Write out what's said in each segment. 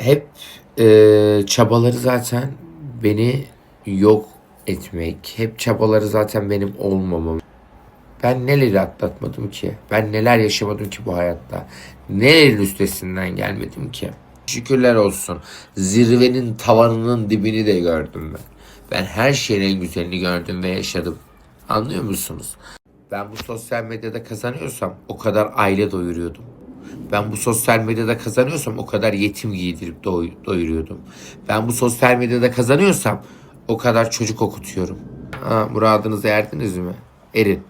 hep e, çabaları zaten beni yok etmek. Hep çabaları zaten benim olmamam. Ben neleri atlatmadım ki? Ben neler yaşamadım ki bu hayatta? Nelerin üstesinden gelmedim ki? Şükürler olsun. Zirvenin tavanının dibini de gördüm ben. Ben her şeyin en güzelini gördüm ve yaşadım. Anlıyor musunuz? Ben bu sosyal medyada kazanıyorsam o kadar aile doyuruyordum. Ben bu sosyal medyada kazanıyorsam o kadar yetim giydirip doy- doyuruyordum. Ben bu sosyal medyada kazanıyorsam o kadar çocuk okutuyorum. Ha, muradınıza erdiniz mi? Erin.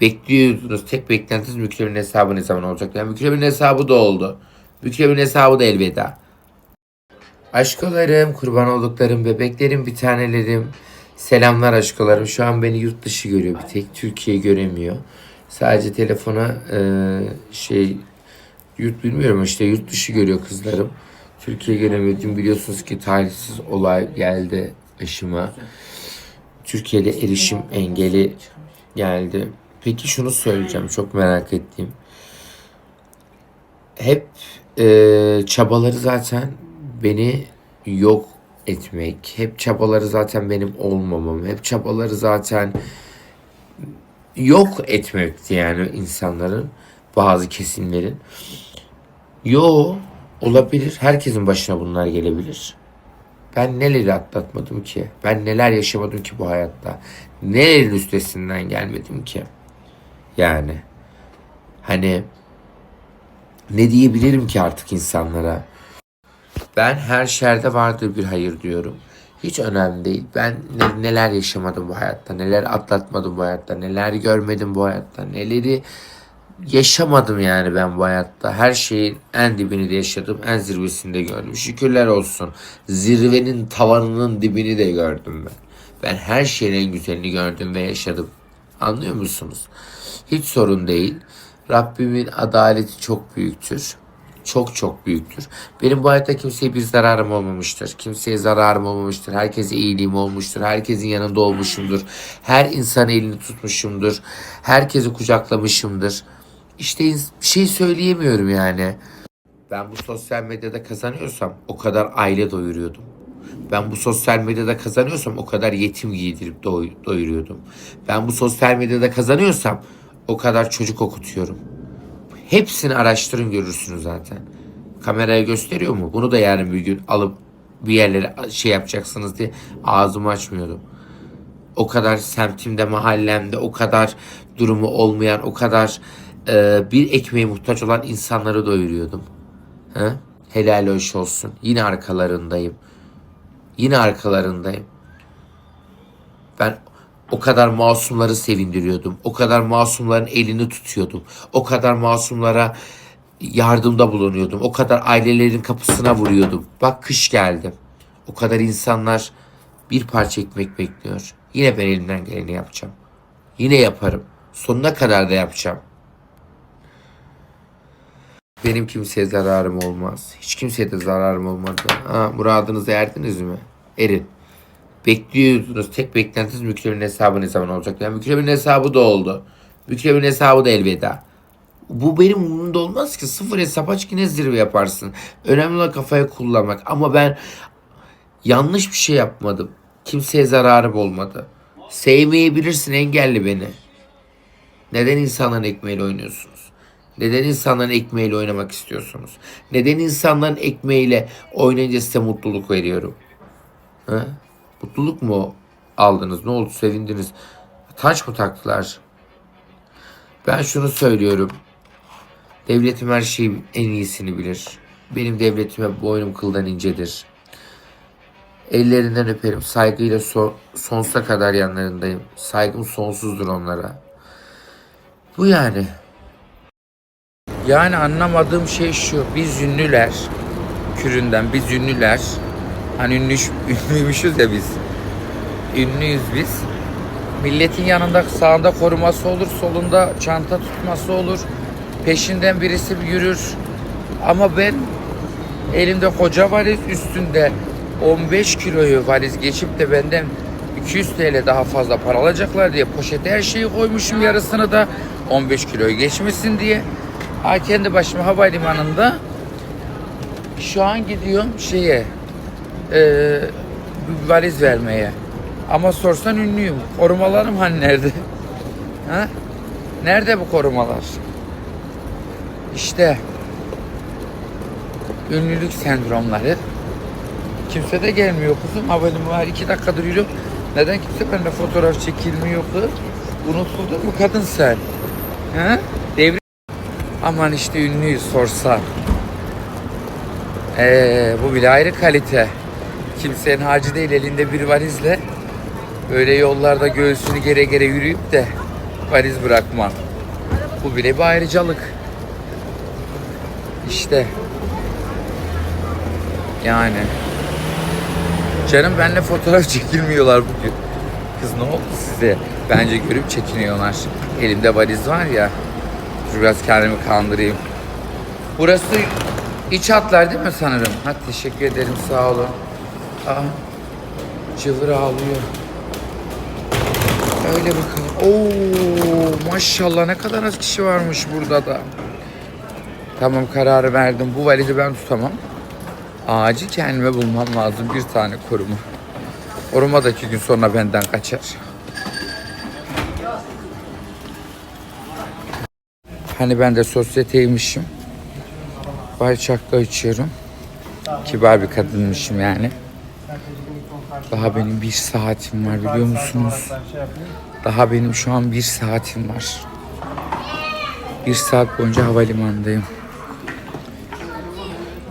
Bekliyordunuz. Tek beklentiniz Mükremin hesabı ne zaman olacak? Yani Mükremin hesabı da oldu. Mükremin hesabı da elveda. Aşkolarım, kurban olduklarım, bebeklerim, bir tanelerim. Selamlar aşkolarım. Şu an beni yurt dışı görüyor bir tek. Türkiye göremiyor. Sadece telefona e, şey yurt bilmiyorum işte yurt dışı görüyor kızlarım. Türkiye. Dün biliyorsunuz ki talihsiz olay geldi başıma. Türkiye'de erişim engeli geldi. Peki şunu söyleyeceğim çok merak ettiğim. Hep e, çabaları zaten beni yok etmek. Hep çabaları zaten benim olmamam. Hep çabaları zaten yok etmekti yani insanların bazı kesimlerin. Yo olabilir. Herkesin başına bunlar gelebilir. Ben neleri atlatmadım ki? Ben neler yaşamadım ki bu hayatta? Nelerin üstesinden gelmedim ki? Yani hani ne diyebilirim ki artık insanlara? Ben her şerde vardır bir hayır diyorum. Hiç önemli değil. Ben ne- neler yaşamadım bu hayatta, neler atlatmadım bu hayatta, neler görmedim bu hayatta, neleri yaşamadım yani ben bu hayatta. Her şeyin en dibini de yaşadım, en zirvesini de gördüm. Şükürler olsun. Zirvenin tavanının dibini de gördüm ben. Ben her şeyin en güzelini gördüm ve yaşadım. Anlıyor musunuz? Hiç sorun değil. Rabbimin adaleti çok büyüktür. Çok çok büyüktür. Benim bu hayatta kimseye bir zararım olmamıştır. Kimseye zararım olmamıştır. Herkese iyiliğim olmuştur. Herkesin yanında olmuşumdur. Her insan elini tutmuşumdur. Herkesi kucaklamışımdır. İşte bir şey söyleyemiyorum yani. Ben bu sosyal medyada kazanıyorsam o kadar aile doyuruyordum. Ben bu sosyal medyada kazanıyorsam o kadar yetim giydirip doy- doyuruyordum. Ben bu sosyal medyada kazanıyorsam o kadar çocuk okutuyorum. Hepsini araştırın görürsünüz zaten. Kameraya gösteriyor mu? Bunu da yarın bir gün alıp bir yerlere şey yapacaksınız diye ağzımı açmıyordum. O kadar semtimde, mahallemde o kadar durumu olmayan, o kadar e, bir ekmeğe muhtaç olan insanları doyuruyordum. He? Helal hoş olsun. Yine arkalarındayım. Yine arkalarındayım. Ben o kadar masumları sevindiriyordum. O kadar masumların elini tutuyordum. O kadar masumlara yardımda bulunuyordum. O kadar ailelerin kapısına vuruyordum. Bak kış geldi. O kadar insanlar bir parça ekmek bekliyor. Yine ben elimden geleni yapacağım. Yine yaparım. Sonuna kadar da yapacağım. Benim kimseye zararım olmaz. Hiç kimseye de zararım olmadı. Ha, muradınıza erdiniz mi? Erin. Bekliyordunuz. Tek beklentiniz Mükremin hesabı ne zaman olacak? Yani Mükremin hesabı da oldu. Mükremin hesabı da elveda. Bu benim umurumda olmaz ki. Sıfır hesap aç ki ne zirve yaparsın. Önemli olan kafaya kullanmak. Ama ben yanlış bir şey yapmadım. Kimseye zararım olmadı. Sevmeyebilirsin engelli beni. Neden insanların ekmeğiyle oynuyorsunuz? Neden insanların ekmeğiyle oynamak istiyorsunuz? Neden insanların ekmeğiyle oynayınca size mutluluk veriyorum? Ha? Mutluluk mu aldınız? Ne oldu? Sevindiniz. Taç mı taktılar? Ben şunu söylüyorum. Devletim her şeyin en iyisini bilir. Benim devletime boynum kıldan incedir. Ellerinden öperim. Saygıyla so- sonsuza kadar yanlarındayım. Saygım sonsuzdur onlara. Bu yani. Yani anlamadığım şey şu. Biz ünlüler küründen biz ünlüler. Hani ünlüş, ünlüymüşüz ya biz. Ünlüyüz biz. Milletin yanında sağında koruması olur, solunda çanta tutması olur. Peşinden birisi bir yürür. Ama ben elimde koca valiz üstünde 15 kiloyu valiz geçip de benden 200 TL daha fazla para alacaklar diye poşete her şeyi koymuşum yarısını da 15 kiloyu geçmesin diye. Ha kendi başıma havalimanında Şu an gidiyorum şeye bir valiz vermeye. Ama sorsan ünlüyüm. Korumalarım hani nerede? Ha? Nerede bu korumalar? İşte ünlülük sendromları. Kimse de gelmiyor kızım. Haberim var. iki dakikadır yürüyorum. Neden kimse benimle fotoğraf çekilmiyor kız? Unutuldun mu kadın sen? Ha? Aman işte ünlüyüz sorsa. Ee, bu bile ayrı kalite. Kimsenin harcı değil elinde bir valizle. Böyle yollarda göğsünü gere gere yürüyüp de valiz bırakma. Bu bile bir ayrıcalık. İşte. Yani. Canım benimle fotoğraf çekilmiyorlar bugün. Kız ne oldu size? Bence görüp çekiniyorlar. Elimde valiz var ya. Dur biraz kendimi kandırayım. Burası iç hatlar değil mi sanırım? Ha teşekkür ederim sağ olun. Aa, cıvır ağlıyor. Öyle bakalım. Oo maşallah ne kadar az kişi varmış burada da. Tamam kararı verdim. Bu valizi ben tutamam. Acil kendime bulmam lazım bir tane koruma. Koruma da iki gün sonra benden kaçar. Hani ben de sosyeteymişim. Bay çakka içiyorum. Kibar bir kadınmışım yani. Daha benim bir saatim var biliyor musunuz? Daha benim şu an bir saatim var. Bir saat boyunca havalimanındayım.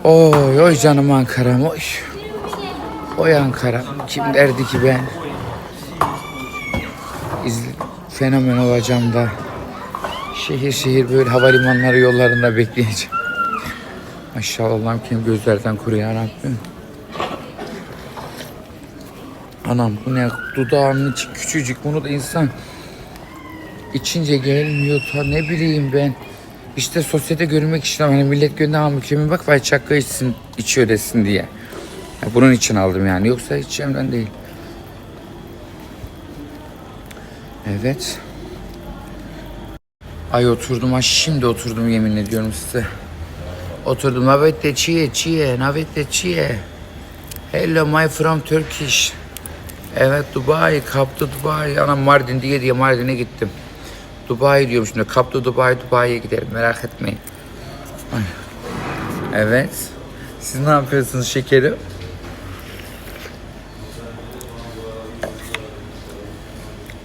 Oy oy canım Ankara'm oy. Oy Ankara. Kim derdi ki ben izle, fenomen olacağım da şehir şehir böyle havalimanları yollarında bekleyeceğim. Maşallah Allah'ım kim gözlerden koru ya Rabbim. Anam bu ne dudağının içi küçücük bunu da insan içince gelmiyor ta ne bileyim ben. İşte sosyete görünmek için hani millet gönder mükemmel bak vay çakka içsin içiyor desin diye. Ya bunun için aldım yani yoksa hiç yemden değil. Evet. Ay oturdum ha şimdi oturdum yemin ediyorum size. Oturdum navette çiye çiye navette çiye. Hello my from Turkish. Evet Dubai, kaptı Dubai. Anam Mardin diye diye Mardin'e gittim. Dubai diyorum şimdi. Kaptı Dubai, Dubai'ye giderim. Merak etmeyin. Ay. Evet. Siz ne yapıyorsunuz şekerim?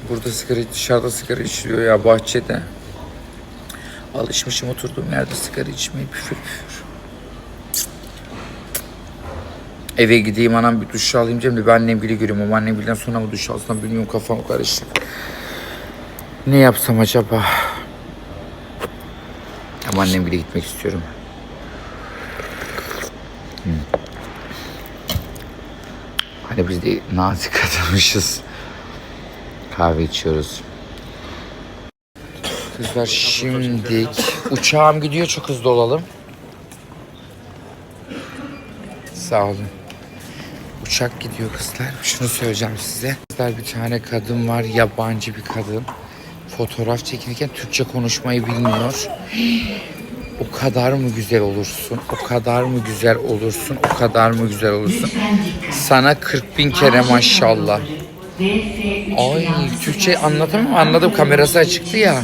Burada sigara, dışarıda sigara içiliyor ya bahçede. Alışmışım oturduğum yerde sigara içmeye püfür püfür. Eve gideyim anam bir duş alayım diyeceğim de ben annem bile görüyorum ama annem bilden sonra mı duş alsam bilmiyorum kafam karışık. Ne yapsam acaba? Ama annem bile gitmek istiyorum. Hani biz de nazik adammışız. Kahve içiyoruz. Kızlar şimdilik uçağım gidiyor çok hızlı olalım. Sağ olun. Uçak gidiyor kızlar. Şunu söyleyeceğim size. Kızlar bir tane kadın var. Yabancı bir kadın. Fotoğraf çekilirken Türkçe konuşmayı bilmiyor. O kadar mı güzel olursun? O kadar mı güzel olursun? O kadar mı güzel olursun? Sana 40 bin kere maşallah. Ay Türkçe anlatamam anladım kamerası açıktı ya.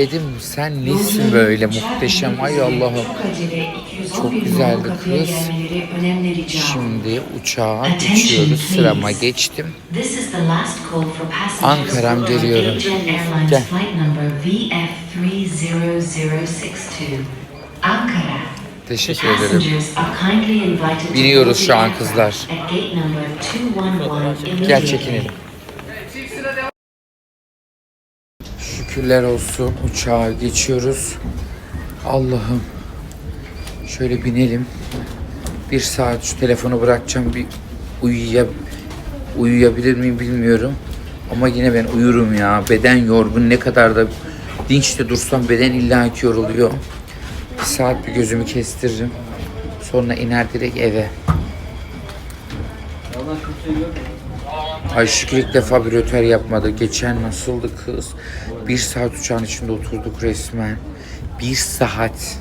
Dedim sen nesin böyle muhteşem ay Allah'ım. Çok güzeldi kız. Şimdi uçağa geçiyoruz. Sırama geçtim. Ankara'm geliyorum. Gel. Teşekkür ederim. Biniyoruz şu an kızlar. Gel çekinelim. Şükürler olsun uçağa geçiyoruz. Allah'ım. Şöyle binelim. Bir saat şu telefonu bırakacağım. Bir uyuyab uyuyabilir miyim bilmiyorum. Ama yine ben uyurum ya. Beden yorgun ne kadar da dinç de dursam beden illa ki yoruluyor. Bir saat bir gözümü kestiririm. Sonra iner direkt eve. Ay şükür ilk defa bir röter yapmadı. Geçen nasıldı kız? Bir saat uçağın içinde oturduk resmen. Bir saat.